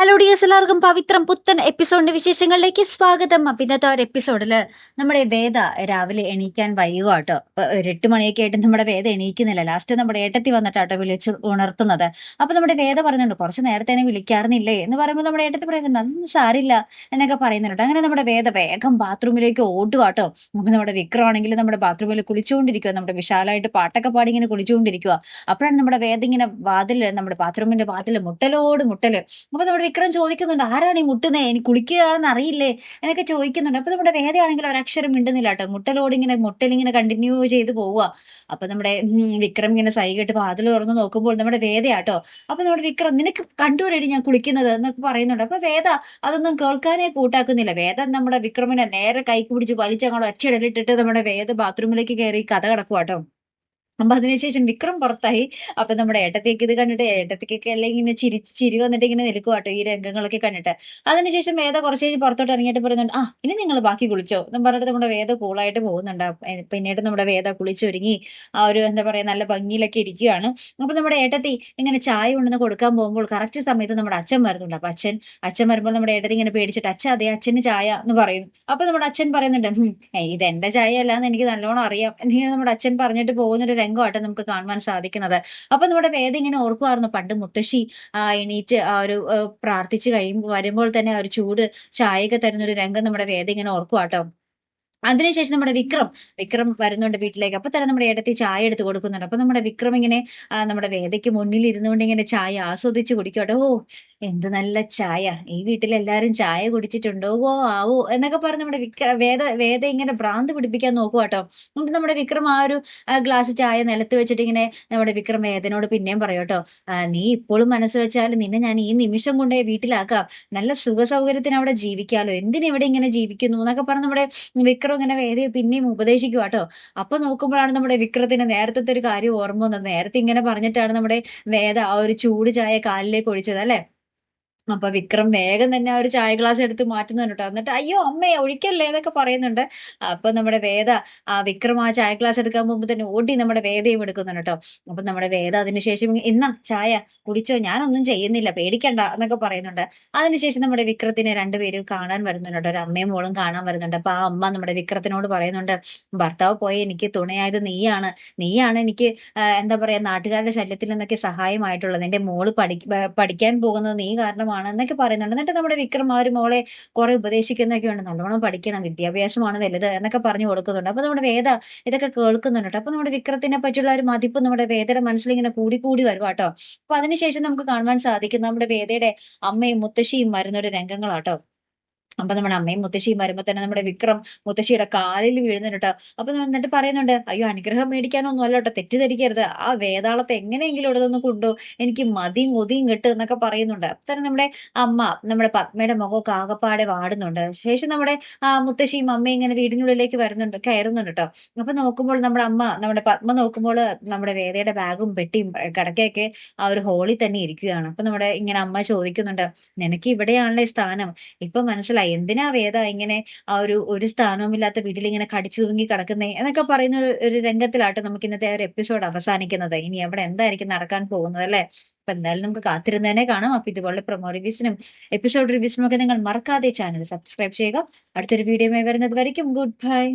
Hello dears എല്ലാവർക്കും പവിത്രം പുത്തൻ എപ്പിസോഡിന്റെ വിശേഷങ്ങളിലേക്ക് സ്വാഗതം. അപ്പൊ ഇന്നത്തെ ഒരു എപ്പിസോഡിൽ നമ്മുടെ വേദ രാവിലെ എണീക്കാൻ വൈകുക കേട്ടോ ഒരു എട്ട് മണിയൊക്കെ ആയിട്ട് നമ്മുടെ വേദ എണീക്കുന്നില്ല. ലാസ്റ്റ് നമ്മുടെ ഏട്ടത്തി വന്നിട്ടാട്ടോ വിളിച്ച് ഉണർത്തുന്നത്. അപ്പൊ നമ്മുടെ വേദ പറഞ്ഞിട്ടുണ്ട് കുറച്ച് നേരത്തെ തന്നെ വിളിക്കാറുന്നില്ലേ? എന്ന് പറയുമ്പോൾ നമ്മുടെ ഏട്ടത്തി പറയുന്നുണ്ട് അതൊന്നും സാരില്ല എന്നൊക്കെ പറയുന്നുണ്ട്. അങ്ങനെ നമ്മുടെ വേദ വേഗം ബാത്റൂമിലേക്ക് ഓടുവാട്ടോ അപ്പൊ നമ്മുടെ വിക്രം ആണെങ്കിൽ നമ്മുടെ ബാത്റൂമിൽ കുളിച്ചുകൊണ്ടിരിക്കുക നമ്മുടെ വിശാലമായിട്ട് പാട്ടൊക്കെ പാടി ഇങ്ങനെ കുളിച്ചുകൊണ്ടിരിക്കുക അപ്പോഴാണ് നമ്മുടെ വേദ ഇങ്ങനെ വാതിൽ നമ്മുടെ ബാത്റൂമിന്റെ വാതിൽ മുട്ടലോട് മുട്ടൽ. അപ്പൊ നമ്മുടെ വിക്രം ചോദിക്കുന്നുണ്ട് ആരാണ് ഈ മുട്ടുന്നേ? എനിക്ക് കുളിക്കുകയാണെന്ന് അറിയില്ലേ? എന്നൊക്കെ ചോദിക്കുന്നുണ്ട്. അപ്പൊ നമ്മുടെ വേദയാണെങ്കിൽ ഒരക്ഷരം മിണ്ടുന്നില്ല കേട്ടോ. മുട്ടലോട് ഇങ്ങനെ മുട്ടലിങ്ങനെ കണ്ടിന്യൂ ചെയ്ത് പോവുക അപ്പൊ നമ്മുടെ വിക്രം ഇങ്ങനെ സൈകിട്ട് വാതിൽ തുറന്ന് നോക്കുമ്പോൾ നമ്മുടെ വേദയാട്ടോ അപ്പൊ നമ്മുടെ വിക്രം നിനക്ക് കണ്ടുവരടി ഞാൻ കുളിക്കുന്നത്? എന്നൊക്കെ പറയുന്നുണ്ട്. അപ്പൊ വേദ അതൊന്നും കേൾക്കാനേ കൂട്ടാക്കുന്നില്ല. വേദ നമ്മുടെ വിക്രമിനെ നേരെ കൈക്ക് പിടിച്ച് വലിച്ചങ്ങോട്ട് ഒറ്റയിടലിട്ടിട്ട് നമ്മുടെ വേദ ബാത്റൂമിലേക്ക് കയറി കഥ കിടക്കുവാട്ടോ അപ്പൊ അതിനുശേഷം വിക്രം പുറത്തായി. അപ്പൊ നമ്മുടെ ഏട്ടത്തേക്ക് ഇത് കണ്ടിട്ട് ഏട്ടത്തേക്കൊക്കെ അല്ലെങ്കിൽ ഇങ്ങനെ ചിരിച്ച് ചിരി വന്നിട്ട് ഇങ്ങനെ നിൽക്കുവാട്ടോ ഈ രംഗങ്ങളൊക്കെ കണ്ടിട്ട്. അതിനുശേഷം വേദ കുറച്ച് കഴിഞ്ഞ് പുറത്തോട്ട് ഇറങ്ങിയിട്ട് പറയുന്നുണ്ട് ആ ഇനി നിങ്ങൾ ബാക്കി കുളിച്ചോ. എന്ന് പറഞ്ഞിട്ട് നമ്മുടെ വേദ കൂളായിട്ട് പോകുന്നുണ്ട്. പിന്നീട് നമ്മുടെ വേദ കുളിച്ചൊരുങ്ങി. ആ ഒരു എന്താ പറയാ നല്ല ഭംഗിയിലൊക്കെ ഇരിക്കുകയാണ് അപ്പൊ നമ്മുടെ ഏട്ടത്തി ഇങ്ങനെ ചായ കൊണ്ടുവന്ന് കൊടുക്കാൻ പോകുമ്പോൾ കറക്റ്റ് സമയത്ത് നമ്മുടെ അച്ഛൻ വരുന്നുണ്ട്. അപ്പൊ അച്ഛൻ അച്ഛൻ വരുമ്പോൾ നമ്മുടെ ഏട്ടത്തി ഇങ്ങനെ പേടിച്ചിട്ട് അച്ഛൻ അതെ അച്ഛന് ചായ എന്ന് പറയുന്നു അപ്പൊ നമ്മുടെ അച്ഛൻ പറയുന്നുണ്ട് ഇത് എന്റെ ചായ അല്ലാന്ന് എനിക്ക് നല്ലോണം അറിയാം. എന്തെങ്കിലും നമ്മുടെ അച്ഛൻ പറഞ്ഞിട്ട് പോകുന്ന ഒരു രംഗമായിട്ട് നമുക്ക് കാണുവാൻ സാധിക്കുന്നത്. അപ്പൊ നമ്മുടെ വേദ ഇങ്ങനെ ഓർക്കുമായിരുന്നു പണ്ട് മുത്തശ്ശി എണീറ്റ് ആ ഒരു പ്രാർത്ഥിച്ചു പ്രാർത്ഥിച്ച് കഴിയുമ്പോൾ വരുമ്പോൾ തന്നെ ആ ഒരു ചൂട് ചായയൊക്കെ തരുന്ന ഒരു രംഗം നമ്മുടെ വേദ ഇങ്ങനെ ഓർക്കുവാട്ടോ. അതിനുശേഷം നമ്മുടെ വിക്രം വിക്രം വരുന്നുണ്ട് വീട്ടിലേക്ക്. അപ്പൊ തന്നെ നമ്മുടെ ഏട്ടത്തി ചായ എടുത്ത് കൊടുക്കുന്നുണ്ട്. അപ്പൊ നമ്മുടെ വിക്രം ഇങ്ങനെ നമ്മുടെ വേദയ്ക്ക് മുന്നിൽ ഇരുന്നുകൊണ്ട് ഇങ്ങനെ ചായ ആസ്വദിച്ച് കുടിക്കട്ടെ ഓ എന്ത് നല്ല ചായ. ഈ വീട്ടിൽ എല്ലാവരും ചായ കുടിച്ചിട്ടുണ്ടോ? ഓ ആവോ എന്നൊക്കെ പറഞ്ഞ് നമ്മുടെ വിക്ര വേദ വേദ ഇങ്ങനെ ഭ്രാന്ത് പിടിപ്പിക്കാൻ നോക്കുക കേട്ടോ എന്നിട്ട് നമ്മുടെ വിക്രം ആ ഒരു ഗ്ലാസ് ചായ നിലത്ത് വെച്ചിട്ട് ഇങ്ങനെ നമ്മുടെ വിക്രം വേദനോട് പിന്നെയും പറയോട്ടോ നീ ഇപ്പോഴും മനസ്സ് വെച്ചാൽ നിന്നെ ഞാൻ ഈ നിമിഷം കൊണ്ടേ വീട്ടിലാക്കാം. നല്ല സുഖ സൗകര്യത്തിന് അവിടെ ജീവിക്കാലോ. എന്തിനെവിടെ ഇങ്ങനെ ജീവിക്കുന്നു? എന്നൊക്കെ പറഞ്ഞ് നമ്മുടെ വിക്രം ഇങ്ങനെ വേദയെ പിന്നെയും ഉപദേശിക്കുക കേട്ടോ അപ്പൊ നോക്കുമ്പോഴാണ് നമ്മുടെ വിക്രത്തിന് നേരത്തെ ഒരു കാര്യം ഓർമ്മ വന്നത്. നേരത്തെ ഇങ്ങനെ പറഞ്ഞിട്ടാണ് നമ്മുടെ വേദ ആ ഒരു ചൂട് ചായ കാലിലേക്ക് ഒഴിച്ചത് അല്ലെ? അപ്പൊ വിക്രം വേഗം തന്നെ ആ ഒരു ചായ ഗ്ലാസ് എടുത്ത് മാറ്റുന്നുണ്ട് കേട്ടോ. എന്നിട്ട് അയ്യോ അമ്മയെ ഒഴിക്കല്ലേ എന്നൊക്കെ പറയുന്നുണ്ട്. അപ്പൊ നമ്മുടെ വേദ ആ വിക്രം ആ ചായ ഗ്ലാസ് എടുക്കാൻ പോകുമ്പോൾ തന്നെ ഓടി നമ്മുടെ വേദയും എടുക്കുന്നുണ്ട് കേട്ടോ. അപ്പൊ നമ്മുടെ വേദ അതിനുശേഷം ഇന്നാ ചായ കുടിച്ചോ? ഞാനൊന്നും ചെയ്യുന്നില്ല പേടിക്കണ്ട എന്നൊക്കെ പറയുന്നുണ്ട്. അതിനുശേഷം നമ്മുടെ വിക്രത്തിനെ രണ്ടുപേരും കാണാൻ വരുന്നുണ്ട് ഒരു അമ്മയും മോളും കാണാൻ വരുന്നുണ്ട്. അപ്പൊ ആ അമ്മ നമ്മുടെ വിക്രത്തിനോട് പറയുന്നുണ്ട് ഭർത്താവ് പോയി എനിക്ക് തുണയായത് നീയാണ്. നീയാണ് എനിക്ക് എന്താ പറയാ നാട്ടുകാരുടെ ശല്യത്തിൽ നിന്നൊക്കെ സഹായമായിട്ടുള്ളത്. എന്റെ മോൾ പഠി പഠിക്കാൻ പോകുന്നത് നീ കാരണമാണ് എന്നൊക്കെ പറയുന്നുണ്ട്. എന്നിട്ട് നമ്മുടെ വിക്രം ഒരു മോളെ കുറെ ഉപദേശിക്കുന്നൊക്കെ ഉണ്ട്. നല്ലോണം പഠിക്കണം വിദ്യാഭ്യാസമാണ് വലുത് എന്നൊക്കെ പറഞ്ഞു കൊടുക്കുന്നുണ്ട്. അപ്പൊ നമ്മുടെ വേദ ഇതൊക്കെ കേൾക്കുന്നുണ്ട്. അപ്പൊ നമ്മുടെ വിക്രത്തിനെ പറ്റിയുള്ള ഒരു മതിപ്പ് നമ്മുടെ വേദയുടെ മനസ്സിൽ ഇങ്ങനെ കൂടി കൂടി വരും കേട്ടോ. അപ്പൊ അതിനുശേഷം നമുക്ക് കാണുവാൻ സാധിക്കും നമ്മുടെ വേദയുടെ അമ്മയും മുത്തശ്ശിയും വരുന്ന ഒരു രംഗങ്ങളാട്ടോ. അപ്പൊ നമ്മുടെ അമ്മയും മുത്തശ്ശിയും വരുമ്പോ തന്നെ നമ്മുടെ വിക്രം മുത്തശ്ശിയുടെ കാലിൽ വീഴുന്നുണ്ട് അപ്പൊ എന്നിട്ട് പറയുന്നുണ്ട് അയ്യോ അനുഗ്രഹം മേടിക്കാനൊന്നും അല്ല കേട്ടോ തെറ്റിദ്ധരിക്കരുത്. ആ വേതാളത്തെ എങ്ങനെയെങ്കിലും ഇവിടെ നിന്ന് കൊണ്ടു എനിക്ക് മതിയും കൊതിയും കിട്ടും എന്നൊക്കെ പറയുന്നുണ്ട്. അപ്പൊ തന്നെ നമ്മുടെ അമ്മ നമ്മുടെ പത്മയുടെ മുഖമൊക്കെ ആകപ്പാടെ വാടുന്നുണ്ട്. ശേഷം നമ്മുടെ ആ മുത്തശ്ശിയും അമ്മയും ഇങ്ങനെ വീടിനുള്ളിലേക്ക് വരുന്നുണ്ട് കയറുന്നുണ്ട് കേട്ടോ അപ്പൊ നോക്കുമ്പോൾ നമ്മുടെ അമ്മ നമ്മുടെ പത്മ നോക്കുമ്പോൾ നമ്മുടെ വേദയുടെ ബാഗും പെട്ടിയും കിടക്കയൊക്കെ ആ ഒരു ഹോളിൽ തന്നെ ഇരിക്കുകയാണ്. അപ്പൊ നമ്മുടെ ഇങ്ങനെ അമ്മ ചോദിക്കുന്നുണ്ട് നിനക്ക് ഇവിടെയാണല്ലേ സ്ഥാനം? ഇപ്പൊ മനസ്സിലായി എന്തിനാ വേദ ഇങ്ങനെ ആ ഒരു ഒരു സ്ഥാനവും ഇല്ലാത്ത വീട്ടിൽ ഇങ്ങനെ കടിച്ചു തൂങ്ങി കിടക്കുന്നേ എന്നൊക്കെ പറയുന്ന ഒരു രംഗത്തിലാട്ടോ നമുക്ക് ഇന്നത്തെ ഒരു എപ്പിസോഡ് അവസാനിക്കുന്നത്. ഇനി അവിടെ എന്തായിരിക്കും നടക്കാൻ പോകുന്നത് അല്ലെ? അപ്പൊ എന്തായാലും നമുക്ക് കാത്തിരുന്നതിനെ കാണാം. അപ്പൊ ഇതുപോലെ പ്രൊമോ റിവ്യൂസിനും എപ്പിസോഡ് റിവ്യൂസിനും ഒക്കെ നിങ്ങൾ മറക്കാതെ ചാനൽ സബ്സ്ക്രൈബ് ചെയ്യുക. അടുത്തൊരു വീഡിയോ വരുന്നത് വരയ്ക്കും. Good bye